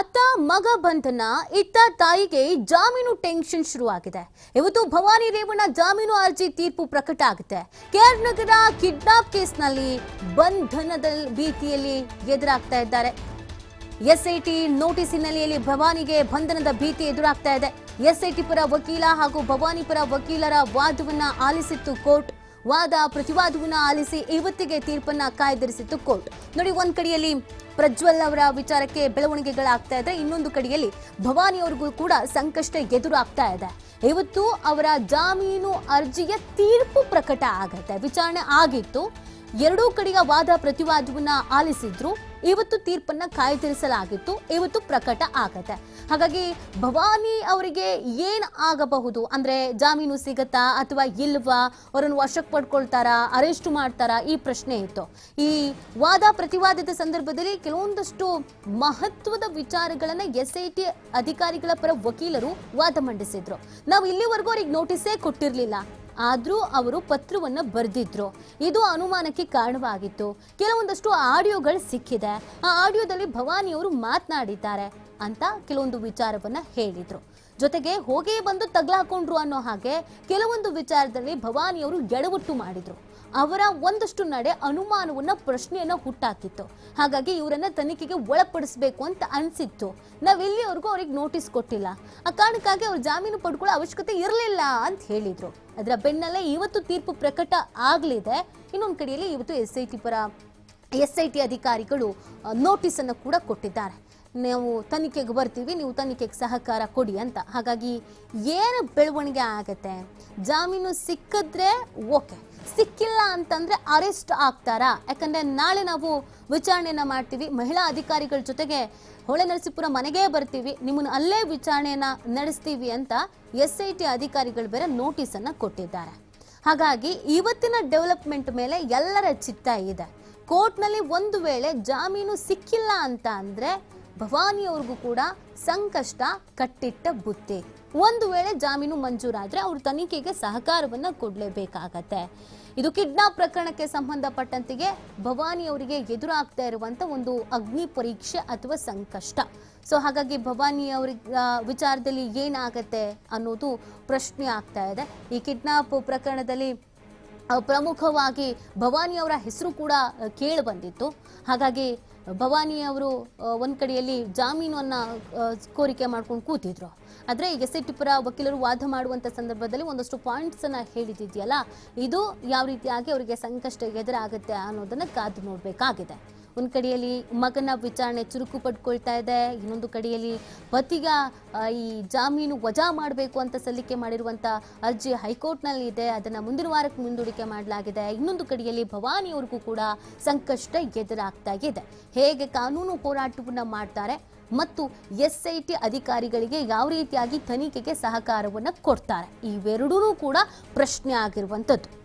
ಅತ್ತ ಮಗ ಬಂಧನ, ಇತ್ತ ತಾಯಿಗೆ ಜಾಮೀನು ಟೆನ್ಷನ್ ಶುರುವಾಗಿದೆ. ಇವತ್ತು ಭವಾನಿ ರೇವಣ್ಣ ಜಾಮೀನು ಅರ್ಜಿ ತೀರ್ಪು ಪ್ರಕಟ ಆಗುತ್ತೆ. ಕೆಆರ್ ನಗರ ಕಿಡ್ನಾಪ್ ಕೇಸ್ನಲ್ಲಿ ಬಂಧನದ ಭೀತಿಯಲ್ಲಿ ಎದುರಾಗ್ತಾ ಇದ್ದಾರೆ. ಎಸ್ಐಟಿ ನೋಟಿಸ್ ಹಿನ್ನೆಲೆಯಲ್ಲಿ ಭವಾನಿಗೆ ಬಂಧನದ ಭೀತಿ ಎದುರಾಗ್ತಾ ಇದೆ. ಎಸ್ಐಟಿ ಪರ ವಕೀಲ ಹಾಗೂ ಭವಾನಿ ಪರ ವಕೀಲರ ವಾದವನ್ನ ಆಲಿಸಿತ್ತು ಕೋರ್ಟ್. ವಾದ ಪ್ರತಿವಾದವನ್ನ ಆಲಿಸಿ ಇವತ್ತಿಗೆ ತೀರ್ಪನ್ನ ಕಾಯ್ದಿರಿಸಿತ್ತು ಕೋರ್ಟ್. ನೋಡಿ, ಒಂದ್ ಕಡೆಯಲ್ಲಿ ಪ್ರಜ್ವಲ್ ಅವರ ವಿಚಾರಕ್ಕೆ ಬೆಳವಣಿಗೆಗಳಾಗ್ತಾ ಇದೆ, ಇನ್ನೊಂದು ಕಡೆಯಲ್ಲಿ ಭವಾನಿ ಅವ್ರಿಗೂ ಕೂಡ ಸಂಕಷ್ಟ ಎದುರಾಗ್ತಾ ಇದೆ. ಇವತ್ತು ಅವರ ಜಾಮೀನು ಅರ್ಜಿಯ ತೀರ್ಪು ಪ್ರಕಟ ಆಗತ್ತೆ. ವಿಚಾರಣೆ ಆಗಿತ್ತು. ಎರಡೂ ಕಡೆಯ ವಾದ ಪ್ರತಿವಾದವನ್ನ ಆಲಿಸಿದ್ರು. ಇವತ್ತು ತೀರ್ಪನ್ನ ಕಾಯ್ದಿರಿಸಲಾಗಿತ್ತು, ಇವತ್ತು ಪ್ರಕಟ ಆಗತ್ತೆ. ಹಾಗಾಗಿ ಭವಾನಿ ಅವರಿಗೆ ಏನ್ ಆಗಬಹುದು? ಅಂದ್ರೆ ಜಾಮೀನು ಸಿಗತ್ತಾ ಅಥವಾ ಇಲ್ವಾ? ಅವರನ್ನು ವಶಕ್ಕೆ ಪಡ್ಕೊಳ್ತಾರಾ? ಅರೆಸ್ಟ್ ಮಾಡ್ತಾರಾ? ಈ ಪ್ರಶ್ನೆ ಇತ್ತು. ಈ ವಾದ ಪ್ರತಿವಾದದ ಸಂದರ್ಭದಲ್ಲಿ ಕೆಲವೊಂದಷ್ಟು ಮಹತ್ವದ ವಿಚಾರಗಳನ್ನ ಎಸ್ ಐ ಟಿ ಅಧಿಕಾರಿಗಳ ಪರ ವಕೀಲರು ವಾದ ಮಂಡಿಸಿದ್ರು. ನಾವು ಇಲ್ಲಿವರೆಗೂ ಅವ್ರಿಗೆ ನೋಟಿಸೇ ಕೊಟ್ಟಿರ್ಲಿಲ್ಲ. ಆದ್ರೂ ಅವರು ಪತ್ರವನ್ನು ಬರೆದಿದ್ರು. ಇದು ಅನುಮಾನಕ್ಕೆ ಕಾರಣವಾಗಿತ್ತು. ಕೆಲವೊಂದಷ್ಟು ಆಡಿಯೋಗಳು ಸಿಕ್ಕಿದೆ. ಆ ಆಡಿಯೋದಲ್ಲಿ ಭವಾನಿಯವರು ಮಾತನಾಡಿದ್ದಾರೆ. ಅಂತ ಕೆಲವೊಂದು ವಿಚಾರವನ್ನ ಹೇಳಿದ್ರು. ಜೊತೆಗೆ ಹೋಗೇ ಬಂದು ತಗ್ಲಾಕೊಂಡ್ರು ಅನ್ನೋ ಹಾಗೆ ಕೆಲವೊಂದು ವಿಚಾರದಲ್ಲಿ ಭವಾನಿ ಅವರು ಎಡವಟ್ಟು ಮಾಡಿದ್ರು. ಅವರ ಒಂದಷ್ಟು ನಡೆ ಅನುಮಾನವನ್ನ, ಪ್ರಶ್ನೆಯನ್ನ ಹುಟ್ಟಾಕಿತ್ತು. ಹಾಗಾಗಿ ಇವರನ್ನ ತನಿಖೆಗೆ ಒಳಪಡಿಸಬೇಕು ಅಂತ ಅನ್ಸಿತ್ತು. ನಾವ್ ಇಲ್ಲಿವರೆಗೂ ಅವ್ರಿಗೆ ನೋಟಿಸ್ ಕೊಟ್ಟಿಲ್ಲ. ಆ ಕಾರಣಕ್ಕಾಗಿ ಅವ್ರು ಜಾಮೀನು ಪಡ್ಕೊಳ್ಳೋ ಅವಶ್ಯಕತೆ ಇರಲಿಲ್ಲ ಅಂತ ಹೇಳಿದ್ರು. ಅದರ ಬೆನ್ನಲ್ಲೇ ಇವತ್ತು ತೀರ್ಪು ಪ್ರಕಟ ಆಗ್ಲಿದೆ. ಇನ್ನೊಂದು ಕಡೆಯಲ್ಲಿ ಇವತ್ತು ಎಸ್ ಐ ಟಿ ಪರ ಎಸ್ ಐ ಟಿ ಅಧಿಕಾರಿಗಳು ನೋಟಿಸ್ ಅನ್ನು ಕೂಡ ಕೊಟ್ಟಿದ್ದಾರೆ. ನಾವು ತನಿಖೆಗೆ ಬರ್ತೀವಿ, ನೀವು ತನಿಖೆಗೆ ಸಹಕಾರ ಕೊಡಿ ಅಂತ. ಹಾಗಾಗಿ ಏನು ಬೆಳವಣಿಗೆ ಆಗುತ್ತೆ? ಜಾಮೀನು ಸಿಕ್ಕಿದ್ರೆ ಓಕೆ. ಸಿಕ್ಕಿಲ್ಲ ಅಂತಂದ್ರೆ ಅರೆಸ್ಟ್ ಆಗ್ತಾರಾ? ಯಾಕಂದರೆ ನಾಳೆ ನಾವು ವಿಚಾರಣೆಯನ್ನು ಮಾಡ್ತೀವಿ, ಮಹಿಳಾ ಅಧಿಕಾರಿಗಳ ಜೊತೆಗೆ ಹೊಳೆ ನರಸೀಪುರ ಮನೆಗೆ ಬರ್ತೀವಿ, ನಿಮ್ಮನ್ನು ಅಲ್ಲೇ ವಿಚಾರಣೆಯನ್ನು ನಡೆಸ್ತೀವಿ ಅಂತ ಎಸ್ ಐ ಟಿ ಅಧಿಕಾರಿಗಳು ಬೇರೆ ನೋಟಿಸ್ ಅನ್ನ ಕೊಟ್ಟಿದ್ದಾರೆ. ಹಾಗಾಗಿ ಇವತ್ತಿನ ಡೆವಲಪ್ಮೆಂಟ್ ಮೇಲೆ ಎಲ್ಲರ ಚಿತ್ತ ಇದೆ. ಕೋರ್ಟ್ನಲ್ಲಿ ಒಂದು ವೇಳೆ ಜಾಮೀನು ಸಿಕ್ಕಿಲ್ಲ ಅಂತ ಅಂದ್ರೆ ಭವಾನಿ ಅವ್ರಿಗೂ ಕೂಡ ಸಂಕಷ್ಟ, ಕಟ್ಟಿಟ್ಟ ಬುತ್ತಿ ಒಂದು ವೇಳೆ ಜಾಮೀನು ಮಂಜೂರಾದ್ರೆ ಅವ್ರ ತನಿಖೆಗೆ ಸಹಕಾರವನ್ನ ಕೊಡಲೇಬೇಕಾಗತ್ತೆ. ಇದು ಕಿಡ್ನಾಪ್ ಪ್ರಕರಣಕ್ಕೆ ಸಂಬಂಧಪಟ್ಟಂತೆಗೆ ಭವಾನಿ ಅವರಿಗೆ ಎದುರಾಗ್ತಾ ಇರುವಂತ ಒಂದು ಅಗ್ನಿ ಪರೀಕ್ಷೆ ಅಥವಾ ಸಂಕಷ್ಟ. ಸೊ ಹಾಗಾಗಿ ಭವಾನಿ ಅವ್ರ ವಿಚಾರದಲ್ಲಿ ಏನಾಗತ್ತೆ ಅನ್ನೋದು ಪ್ರಶ್ನೆ ಆಗ್ತಾ ಇದೆ. ಈ ಕಿಡ್ನಾಪ್ ಪ್ರಕರಣದಲ್ಲಿ ಪ್ರಮುಖವಾಗಿ ಭವಾನಿ ಅವರ ಹೆಸರು ಕೂಡ ಕೇಳಿ ಬಂದಿತ್ತು. ಹಾಗಾಗಿ ಭವಾನಿ ಅವರು ಒಂದು ಕಡೆಯಲ್ಲಿ ಜಾಮೀನನ್ನು ಕೋರಿಕೆ ಮಾಡ್ಕೊಂಡು ಕೂತಿದ್ರು. ಆದರೆ ಈಗ ಎಸ್ ಐ ಟಿ ಪರ ವಕೀಲರು ವಾದ ಮಾಡುವಂತ ಸಂದರ್ಭದಲ್ಲಿ ಒಂದಷ್ಟು ಪಾಯಿಂಟ್ಸ್ ಅನ್ನ ಹೇಳಿದಿದೆಯಲ್ಲ, ಇದು ಯಾವ ರೀತಿಯಾಗಿ ಅವರಿಗೆ ಸಂಕಷ್ಟ ಎದುರಾಗುತ್ತೆ ಅನ್ನೋದನ್ನ ಕಾದು ನೋಡ್ಬೇಕಾಗಿದೆ. ಒಂದ್ ಕಡೆಯಲ್ಲಿ ಮಗನ ವಿಚಾರಣೆ ಚುರುಕು ಪಡ್ಕೊಳ್ತಾ ಇದೆ, ಇನ್ನೊಂದು ಕಡೆಯಲ್ಲಿ ಪತಿಗ ಈ ಜಾಮೀನು ವಜಾ ಮಾಡಬೇಕು ಅಂತ ಸಲ್ಲಿಕೆ ಮಾಡಿರುವಂತ ಅರ್ಜಿ ಹೈಕೋರ್ಟ್ನಲ್ಲಿ ಇದೆ. ಅದನ್ನ ಮುಂದಿನ ವಾರಕ್ಕೆ ಮುಂದೂಡಿಕೆ ಮಾಡಲಾಗಿದೆ. ಇನ್ನೊಂದು ಕಡೆಯಲ್ಲಿ ಭವಾನಿ ಅವ್ರಿಗೂ ಕೂಡ ಸಂಕಷ್ಟ ಎದುರಾಗ್ತಾ ಇದೆ. ಹೇಗೆ ಕಾನೂನು ಹೋರಾಟವನ್ನ ಮಾಡ್ತಾರೆ ಮತ್ತು ಎಸ್ ಐ ಟಿ ಅಧಿಕಾರಿಗಳಿಗೆ ಯಾವ ರೀತಿಯಾಗಿ ತನಿಖೆಗೆ ಸಹಕಾರವನ್ನು ಕೊಡ್ತಾರೆ ಇವೆರಡೂ ಕೂಡ ಪ್ರಶ್ನೆ ಆಗಿರುವಂಥದ್ದು